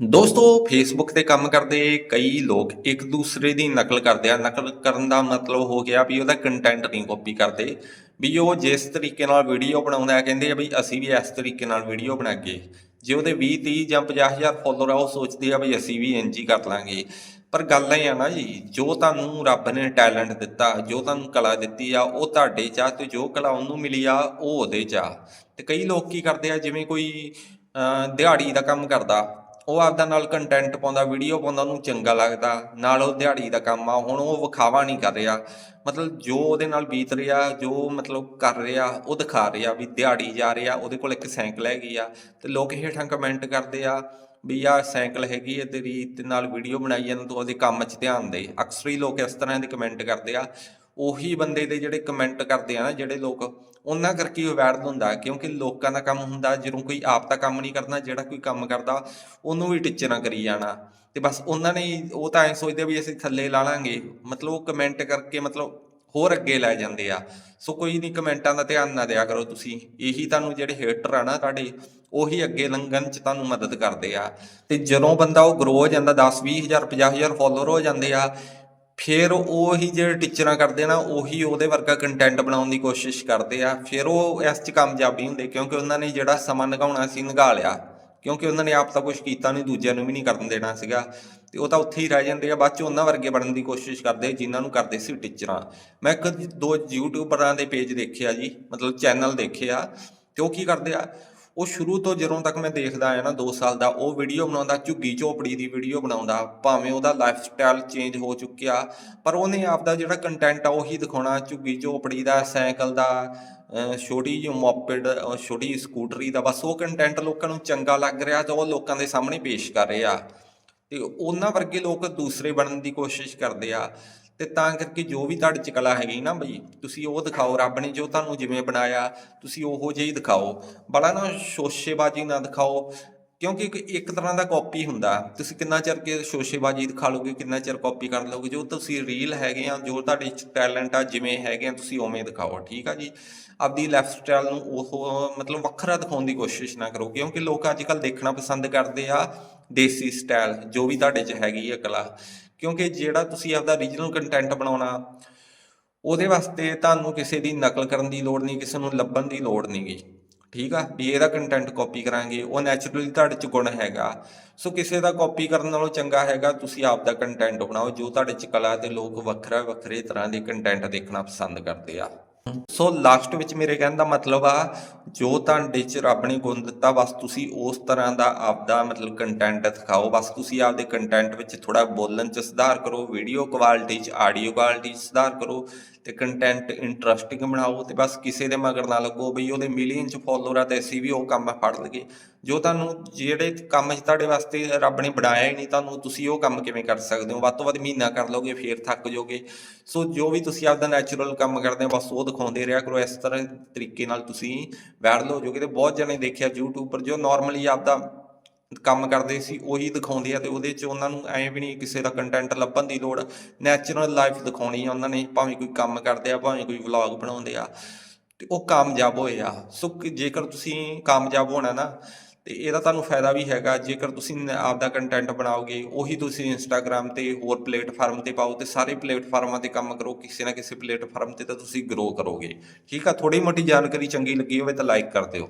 ਦੋਸਤੋ ਫੇਸਬੁੱਕ ਤੇ ਕੰਮ ਕਰਦੇ ਕਈ ਲੋਕ ਇੱਕ ਦੂਸਰੇ ਦੀ ਨਕਲ ਕਰਦੇ ਆ। ਨਕਲ ਕਰਨ ਦਾ ਮਤਲਬ ਹੋ ਗਿਆ ਵੀ ਉਹਦਾ ਕੰਟੈਂਟ ਨਹੀਂ ਕਾਪੀ ਕਰਦੇ। ਵੀ ਉਹ ਜਿਸ ਤਰੀਕੇ ਨਾਲ ਵੀਡੀਓ ਬਣਾਉਂਦਾ ਕਹਿੰਦੇ ਆ ਵੀ ਅਸੀਂ ਵੀ ਇਸ ਤਰੀਕੇ ਨਾਲ ਵੀਡੀਓ ਬਣਾਗੇ ਜੇ ਉਹਦੇ 20 30 ਜਾਂ 50000 ਫਾਲੋਅਰ ਆ, ਉਹ ਸੋਚਦੇ ਆ ਵੀ ਅਸੀਂ ਵੀ ਇੰਜ ਕਰ ਲਾਂਗੇ। ਪਰ ਗੱਲ ਇਹ ਆ ਨਾ ਜੀ, ਜੋ ਤੁਹਾਨੂੰ ਰੱਬ ਨੇ ਟੈਲੈਂਟ ਦਿੱਤਾ, ਜੋ ਤੁਹਾਨੂੰ ਕਲਾ ਦਿੱਤੀ ਆ, ਉਹ ਤੁਹਾਡੇ ਚ ਆ ਤੇ ਜੋ ਕਲਾ ਉਹਨੂੰ ਮਿਲੀ ਆ, ਉਹ ਉਹਦੇ ਚ ਆ ਤੇ ਕਈ ਲੋਕ ਕੀ ਕਰਦੇ ਆ, ਜਿਵੇਂ ਕੋਈ ਦਿਹਾੜੀ ਦਾ ਕੰਮ ਕਰਦਾ ਉਹ ਆਪਦਾ ਨਾਲ ਕੰਟੈਂਟ ਪਾਉਂਦਾ ਵੀਡੀਓ ਪਾਉਂਦਾ, ਉਹਨੂੰ ਚੰਗਾ ਲੱਗਦਾ। ਨਾਲ ਉਹ ਦਿਹਾੜੀ ਦਾ ਕੰਮ ਆ, ਹੁਣ ਉਹ ਵਿਖਾਵਾ ਨਹੀਂ ਕਰ ਰਿਹਾ। ਮਤਲਬ ਜੋ ਉਹਦੇ ਨਾਲ ਬੀਤ ਰਿਹਾ, ਜੋ ਮਤਲਬ ਕਰ ਰਿਹਾ, ਉਹ ਦਿਖਾ ਰਿਹਾ ਵੀ ਦਿਹਾੜੀ ਜਾ ਰਿਹਾ, ਉਹਦੇ ਕੋਲ ਇੱਕ ਸਾਈਕਲ ਹੈਗੀ ਆ ਤੇ ਲੋਕ ਹੇਠਾਂ ਕਮੈਂਟ ਕਰਦੇ ਆ ਵੀ ਆ ਸਾਈਕਲ ਹੈਗੀ ਹੈ ਤੇਰੀ ਤੇ ਨਾਲ ਵੀਡੀਓ ਬਣਾਈ ਜਾਂਦਾ, ਤੂੰ ਉਹਦੇ ਕੰਮ 'ਚ ਧਿਆਨ ਦੇ। ਅਕਸਰ ਹੀ ਲੋਕ ਇਸ ਤਰ੍ਹਾਂ ਦੇ ਕਮੈਂਟ ਕਰਦੇ ਆ। ਉਹੀ ਬੰਦੇ ਦੇ ਜਿਹੜੇ ਕਮੈਂਟ ਕਰਦੇ ਆ ਨਾ, ਜਿਹੜੇ ਲੋਕ, ਉਹਨਾਂ ਕਰਕੇ ਹੀ ਵਾਇਰਲ ਹੁੰਦਾ, ਕਿਉਂਕਿ ਲੋਕਾਂ ਦਾ ਕੰਮ ਹੁੰਦਾ, ਜਦੋਂ ਕੋਈ ਆਪ ਤਾਂ ਕੰਮ ਨਹੀਂ ਕਰਨਾ ਜਿਹੜਾ ਕੋਈ ਕੰਮ ਕਰਦਾ, ਉਹਨੂੰ ਵੀ ਟੀਚਰਾਂ ਕਰੀ ਜਾਣਾ। ਤੇ ਬਸ ਉਹਨਾਂ ਨੇ ਉਹ ਤਾਂ ਐ ਸੋਚਦੇ ਵੀ ਅਸੀਂ ਥੱਲੇ ਲਾ ਲਾਂਗੇ। ਮਤਲਬ ਉਹ ਕਮੈਂਟ ਕਰਕੇ ਮਤਲਬ ਹੋਰ ਅੱਗੇ ਲੈ ਜਾਂਦੇ ਆ। ਸੋ ਕੋਈ ਨਹੀਂ ਕਮੈਂਟਾਂ ਦਾ ਧਿਆਨ ਨਾ ਦਿਆ ਕਰੋ ਤੁਸੀਂ। ਇਹੀ ਤੁਹਾਨੂੰ ਜਿਹੜੇ ਹੇਟਰ ਆ ਨਾ ਤੁਹਾਡੇ, ਉਹੀ ਅੱਗੇ ਲੰਘਣ ਚ ਤੁਹਾਨੂੰ ਮਦਦ ਕਰਦੇ ਆ। ਤੇ ਜਦੋਂ ਬੰਦਾ ਉਹ ਗਰੋ ਹੋ ਜਾਂਦਾ 10 20000 50000 ਫਾਲੋਅਰ ਹੋ ਜਾਂਦੇ ਆ, ਫਿਰ ਉਹੀ ਜਿਹੜੇ ਟੀਚਰਾਂ ਕਰਦੇ ਨਾ, ਉਹੀ ਉਹਦੇ ਵਰਗਾ ਕੰਟੈਂਟ ਬਣਾਉਣ ਦੀ ਕੋਸ਼ਿਸ਼ ਕਰਦੇ ਆ। ਫਿਰ ਉਹ ਇਸ ਚ ਕਾਮਯਾਬੀ ਹੁੰਦੇ, ਕਿਉਂਕਿ ਉਹਨਾਂ ਨੇ ਜਿਹੜਾ ਸਮਾਂ ਨਿਗਾਉਣਾ ਸੀ ਨਿਗਾ ਲਿਆ। ਕਿਉਂਕਿ ਉਹਨਾਂ ਨੇ ਆਪ ਤਾਂ ਕੁਝ ਕੀਤਾ ਨਹੀਂ ਦੂਜਿਆਂ ਨੂੰ ਵੀ ਨਹੀਂ ਕਰਨ ਦੇਣਾ ਸੀਗਾ। ਤੇ ਉਹ ਤਾਂ ਉੱਥੇ ਹੀ ਰਹਿ ਜਾਂਦੇ ਆ, ਬਾਅਦ ਚ ਉਹਨਾਂ ਵਰਗੇ ਬਣਨ ਦੀ ਕੋਸ਼ਿਸ਼ ਕਰਦੇ ਜਿਨ੍ਹਾਂ ਨੂੰ ਕਰਦੇ ਸੀ ਟੀਚਰਾਂ। ਮੈਂ ਇੱਕ ਦੋ ਯੂਟਿਊਬਰਾਂ ਦੇ ਪੇਜ ਦੇਖੇ ਆ ਜੀ, ਮਤਲਬ ਚੈਨਲ ਦੇਖੇ ਆ। ਤੇ ਉਹ ਕੀ ਕਰਦੇ ਆ ਉਹ ਸ਼ੁਰੂ ਤੋਂ ਜਦੋਂ ਤੱਕ ਮੈਂ ਦੇਖਦਾ ਆਇਆ ਨਾ 2 ਸਾਲ ਦਾ, ਉਹ ਵੀਡੀਓ ਬਣਾਉਂਦਾ, ਝੁੱਗੀ ਝੋਪੜੀ ਦੀ ਵੀਡੀਓ ਬਣਾਉਂਦਾ, ਭਾਵੇਂ ਉਹਦਾ ਲਾਈਫ ਸਟਾਈਲ ਚੇਂਜ ਹੋ ਚੁੱਕਿਆ, ਪਰ ਉਹਨੇ ਆਪਦਾ ਜਿਹੜਾ ਕੰਟੈਂਟ ਆ ਉਹੀ ਦਿਖਾਉਣਾ, ਝੁੱਗੀ ਝੋਪੜੀ ਦਾ, ਸਾਈਕਲ ਦਾ ਛੋਟੀ ਜਿਹੀ ਮੋਪਿਡ ਛੋਟੀ ਸਕੂਟਰੀ ਦਾ, ਬਸ ਉਹ ਕੰਟੈਂਟ ਲੋਕਾਂ ਨੂੰ ਚੰਗਾ ਲੱਗ ਰਿਹਾ ਤੇ ਉਹ ਲੋਕਾਂ ਦੇ ਸਾਹਮਣੇ ਪੇਸ਼ ਕਰ ਰਿਹਾ। ਆ ਤੇ ਉਹਨਾਂ ਵਰਗੇ ਲੋਕ ਦੂਸਰੇ ਬਣਨ ਦੀ ਕੋਸ਼ਿਸ਼ ਕਰਦੇ ਆ। ਤੇ ਤਾਂ ਕਰਕੇ ਜੋ ਵੀ ਤੁਹਾਡੇ ਚ ਕਲਾ ਹੈਗੀ ਨਾ ਬਈ, ਤੁਸੀਂ ਉਹ ਦਿਖਾਓ, ਰੱਬ ਨੇ ਜੋ ਤੁਹਾਨੂੰ ਜਿਵੇਂ ਬਣਾਇਆ, ਤੁਸੀਂ ਉਹੋ ਜਿਹੀ ਦਿਖਾਓ। ਬੜਾ ਨਾ ਸ਼ੋਸ਼ੇਬਾਜ਼ੀ ਨਾ ਦਿਖਾਓ, ਕਿਉਂਕਿ ਇੱਕ- ਇੱਕ ਤਰ੍ਹਾਂ ਦਾ ਕਾਪੀ ਹੁੰਦਾ। ਤੁਸੀਂ ਕਿੰਨਾ ਚਿਰ ਕੇ ਸ਼ੋਸ਼ੇਬਾਜ਼ੀ ਦਿਖਾ ਲੋਗੇ ਕਿੰਨਾ ਚਿਰ ਕਾਪੀ ਕਰ ਲਓਗੇ? ਜੋ ਤੁਸੀਂ ਰੀਲ ਹੈਗੇ ਆ, ਜੋ ਤੁਹਾਡੇ ਚ ਟੈਲੈਂਟ ਆ, ਜਿਵੇਂ ਹੈਗੇ ਆ, ਤੁਸੀਂ ਉਵੇਂ ਦਿਖਾਓ, ਠੀਕ ਆ ਜੀ? ਆਪਦੀ ਲਾਈਫ ਸਟਾਈਲ ਨੂੰ ਉਹ, ਮਤਲਬ ਵੱਖਰਾ ਦਿਖਾਉਣ ਦੀ ਕੋਸ਼ਿਸ਼ ਨਾ ਕਰੋ, ਕਿਉਂਕਿ ਲੋਕ ਅੱਜ ਕੱਲ ਦੇਖਣਾ ਪਸੰਦ ਕਰਦੇ ਆ ਦੇਸੀ ਸਟਾਈਲ ਜੋ ਵੀ ਤੁਹਾਡੇ ਚ ਹੈਗੀ ਆ ਕਲਾ। ਕਿਉਂਕਿ ਜਿਹੜਾ ਤੁਸੀਂ ਆਪਦਾ ਰੀਜਨਲ ਕੰਟੈਂਟ ਬਣਾਉਣਾ, ਉਹਦੇ ਵਾਸਤੇ ਤੁਹਾਨੂੰ ਕਿਸੇ ਦੀ ਨਕਲ ਕਰਨ ਦੀ ਲੋੜ ਨਹੀਂ, ਕਿਸੇ ਨੂੰ ਲੱਭਣ ਦੀ ਲੋੜ ਨਹੀਂਗੀ ਠੀਕ ਆ? ਵੀ ਇਹਦਾ ਕੰਟੈਂਟ ਕਾਪੀ ਕਰਾਂਗੇ, ਉਹ ਨੈਚੁਰਲੀ ਤੁਹਾਡੇ ਚ ਗੁਣ ਹੈਗਾ। ਸੋ ਕਿਸੇ ਦਾ ਕਾਪੀ ਕਰਨ ਨਾਲੋਂ ਚੰਗਾ ਹੈਗਾ, ਤੁਸੀਂ ਆਪ ਦਾ ਕੰਟੈਂਟ ਬਣਾਓ, ਜੋ ਤੁਹਾਡੇ ਚ ਕਲਾ ਤੇ ਲੋਕ ਵੱਖਰਾ ਵੱਖਰੇ ਤਰ੍ਹਾਂ ਦੇ ਕੰਟੈਂਟ ਦੇਖਣਾ ਪਸੰਦ ਕਰਦੇ ਆ। ਸੋ ਲਾਸਟ ਵਿੱਚ ਮੇਰੇ ਕਹਿਣ ਦਾ ਮਤਲਬ ਆ, ਜੋ ਤੁਹਾਡੇ ਚ ਰੱਬ ਨੇ ਗੁਣ ਦਿੱਤਾ, ਬਸ ਤੁਸੀਂ ਉਸ ਤਰ੍ਹਾਂ ਦਾ ਆਪਦਾ ਮਤਲਬ ਕੰਟੈਂਟ ਦਿਖਾਓ। ਬਸ ਤੁਸੀਂ ਆਪਦੇ ਕੰਟੈਂਟ ਵਿੱਚ ਥੋੜਾ ਬੋਲਣ ਚ ਸੁਧਾਰ ਕਰੋ ਵੀਡੀਓ ਕੁਆਲਿਟੀ ਚ ਆਡੀਓ ਕੁਆਲਿਟੀ ਚ ਸੁਧਾਰ ਕਰੋ। ਤੇ ਕੰਟੈਂਟ ਇੰਟਰਸਟਿੰਗ ਬਣਾਓ ਤੇ ਬਸ ਕਿਸੇ ਦੇ ਮਗਰ ਨਾ ਲੱਗੋ ਬਈ ਉਹਦੇ ਮਿਲੀਅਨ ਚ ਫੋਲੋਅਰ ਆ ਤੇ ਅਸੀਂ ਵੀ ਉਹ ਕੰਮ ਫੜ ਲਈਏ। ਜੋ ਤੁਹਾਨੂੰ ਜਿਹੜੇ ਕੰਮ 'ਚ ਤੁਹਾਡੇ ਵਾਸਤੇ ਰੱਬ ਨੇ ਬਣਾਇਆ ਹੀ ਨਹੀਂ, ਤੁਹਾਨੂੰ ਤੁਸੀਂ ਉਹ ਕੰਮ ਕਿਵੇਂ ਕਰ ਸਕਦੇ ਹੋ? ਵੱਧ ਤੋਂ ਵੱਧ ਮਹੀਨਾ ਕਰ ਲਓਗੇ, ਫੇਰ ਥੱਕ ਜਾਓਗੇ ਸੋ ਜੋ ਵੀ ਤੁਸੀਂ ਆਪਦਾ ਨੈਚੁਰਲ ਕੰਮ ਕਰਦੇ ਹੋ, ਬਸ ਉਹ ਦਿਖਾਉਂਦੇ ਰਿਹਾ ਕਰੋ। ਇਸ ਤਰ੍ਹਾਂ ਤਰੀਕੇ ਨਾਲ ਤੁਸੀਂ ਵਾਇਰਲ ਹੋ ਜਾਓਗੇ ਤੇ ਬਹੁਤ ਜਣੇ ਦੇਖਿਆ YouTube ਪਰ ਜੋ ਨਾਰਮਲੀ ਆਪਦਾ ਕੰਮ ਕਰਦੇ ਸੀ, ਉਹੀ ਦਿਖਾਉਂਦੇ ਆ ਤੇ ਉਹਦੇ 'ਚ ਉਹਨਾਂ ਨੂੰ ਐਂ ਵੀ ਨਹੀਂ ਕਿਸੇ ਦਾ ਕੰਟੈਂਟ ਲੱਭਣ ਦੀ ਲੋੜ ਨੈਚੁਰਲ ਲਾਈਫ ਦਿਖਾਉਣੀ ਆ ਉਹਨਾਂ ਨੇ, ਭਾਵੇਂ ਕੋਈ ਕੰਮ ਕਰਦੇ ਆ, ਭਾਵੇਂ ਕੋਈ ਵਲੌਗ ਬਣਾਉਂਦੇ ਆ, ਤੇ ਉਹ ਕਾਮਯਾਬ ਹੋਏ ਆ। ਸੋ ਜੇਕਰ ਤੁਸੀਂ ਕਾਮਯਾਬ ਹੋਣਾ ਨਾ, ਤੇ ਇਹਦਾ ਤੁਹਾਨੂੰ ਫਾਇਦਾ ਵੀ ਹੈਗਾ, ਜੇਕਰ ਤੁਸੀਂ ਨ- ਆਪਦਾ ਕੰਟੈਂਟ ਬਣਾਓਗੇ, ਉਹੀ ਤੁਸੀਂ ਇੰਸਟਾਗ੍ਰam ਤੇ ਹੋਰ ਪਲੇਟਫਾਰਮ ਤੇ ਪਾਓ ਤੇ ਸਾਰੇ ਪਲੇਟਫਾਰਮਾਂ ਤੇ ਕੰਮ ਕਰੋ, ਕਿਸੇ ਨਾ ਕਿਸੇ ਪਲੇਟਫਾਰਮ ਤੇ ਤਾਂ ਤੁਸੀਂ ਗਰੋ ਕਰੋਗੇ। ਠੀਕ ਆ ਥੋੜੀ ਮੋਟੀ ਜਾਣਕਾਰੀ ਚੰਗੀ ਲੱਗੀ ਹੋਵੇ ਤਾਂ ਲਾਈਕ ਕਰ ਦਿਓ।